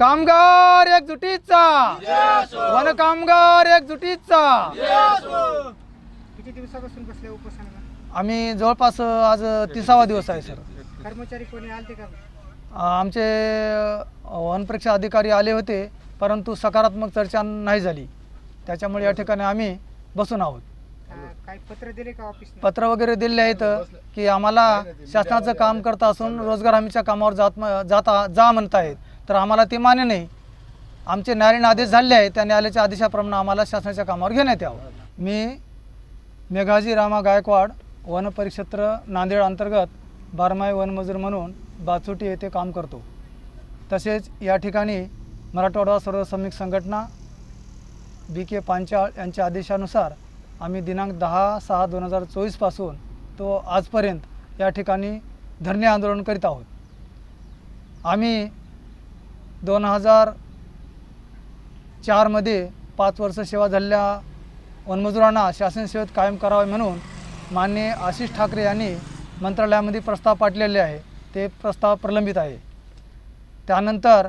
कामगार एकजुटीचा. वन कामगार एकजुटीचा. किती दिवसापासून उपोषणाला? आम्ही जवळपास आज तिसावा दिवस आहे सर. कर्मचारी कोणी आलते का? आमचे वनपरीक्षा अधिकारी आले होते परंतु सकारात्मक चर्चा नाही झाली. त्याच्यामुळे या ठिकाणी आम्ही बसून आहोत. अं, काय पत्र दिले का ऑफिस पत्र वगैरे दिले आहेत की आम्हाला शासनाचं काम करत असून रोजगार हमीच्या कामावर जात म- जाता जा म्हणत आहेत तर आम्हाला ते मान्य नाही. आमचे न्यायालयीन आदेश झाले आहेत त्या न्यायालयाच्या आदेशाप्रमाणे आम्हाला शासनाच्या कामावर घेण्यात यावं. मी मेघाजी रामा गायकवाड वन परिक्षेत्र नांदेड अंतर्गत बारमाई वनमजूर म्हणून बाचोटी येथे काम करतो. तसेच या ठिकाणी मराठवाडा सर्व श्रमिक संघटना बी के पांचाळ यांच्या आदेशानुसार आम्ही दिनांक दहा सहा दोन हजार चोवीसपासून तो आजपर्यंत या ठिकाणी धरणे आंदोलन करीत आहोत. आम्ही दोन हजार चारमध्ये पाच वर्ष सेवा झालेल्या वनमजुरांना शासन सेवेत कायम करावे म्हणून माननीय आशिष ठाकरे यांनी मंत्रालयामध्ये प्रस्ताव पाठलेले आहे. ते प्रस्ताव प्रलंबित आहे. त्यानंतर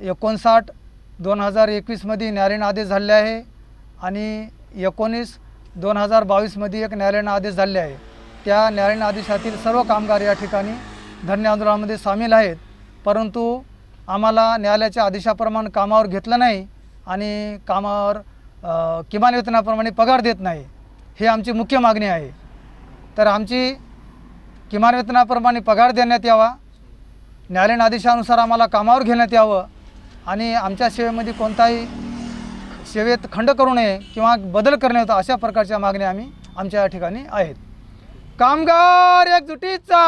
एकोणसाठ दोन हजार एकवीसमध्ये न्यायालयीन आदेश झाले आहे आणि एकोणीस दोन हजार बावीसमध्ये एक न्यायालयीन आदेश झाले आहे. त्या न्यायालयीन आदेशातील सर्व कामगार या ठिकाणी धरणे आंदोलनामध्ये सामील आहेत. परंतु आम्हाला न्यायालयाच्या आदेशाप्रमाणे कामावर घेतलं नाही आणि कामावर किमान वेतनाप्रमाणे पगार देत नाही हे आमची मुख्य मागणी आहे. तर आमची किमान वेतनाप्रमाणे पगार देण्यात यावा न्यायालयीन आदेशानुसार आम्हाला कामावर घेण्यात यावं आणि आमच्या सेवेमध्ये कोणताही सेवेत खंड करू नये किंवा बदल करण्यात अशा प्रकारच्या मागण्या आम्ही आमच्या या ठिकाणी आहेत. कामगार एकजुटीचा.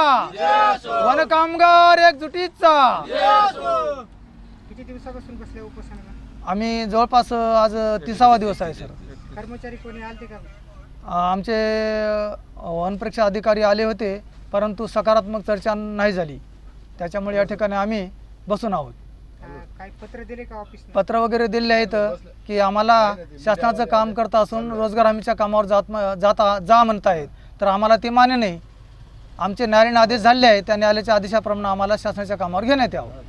वन कामगार एकजुटीचा. किती दिवसापासून बसल्या उपोषणाला? आम्ही जवळपास आज तिसावा दिवस आहे सर. कर्मचारी कोणी आलते का? आमचे वनपरीक्षा अधिकारी आले होते परंतु सकारात्मक चर्चा नाही झाली. त्याच्यामुळे या ठिकाणी आम्ही बसून आहोत. काय पत्र दिले का ऑफिस पत्र वगैरे दिले आहेत की आम्हाला शासनाचं काम करत असून रोजगार हमीच्या कामावर जात म- जाता जा म्हणत आहेत तर आम्हाला ते मान्य नाही. आमचे न्यायालयीन आदेश झाले आहेत त्या न्यायालयाच्या आदेशाप्रमाणे आम्हाला शासनाच्या कामावर घेण्यात यावं.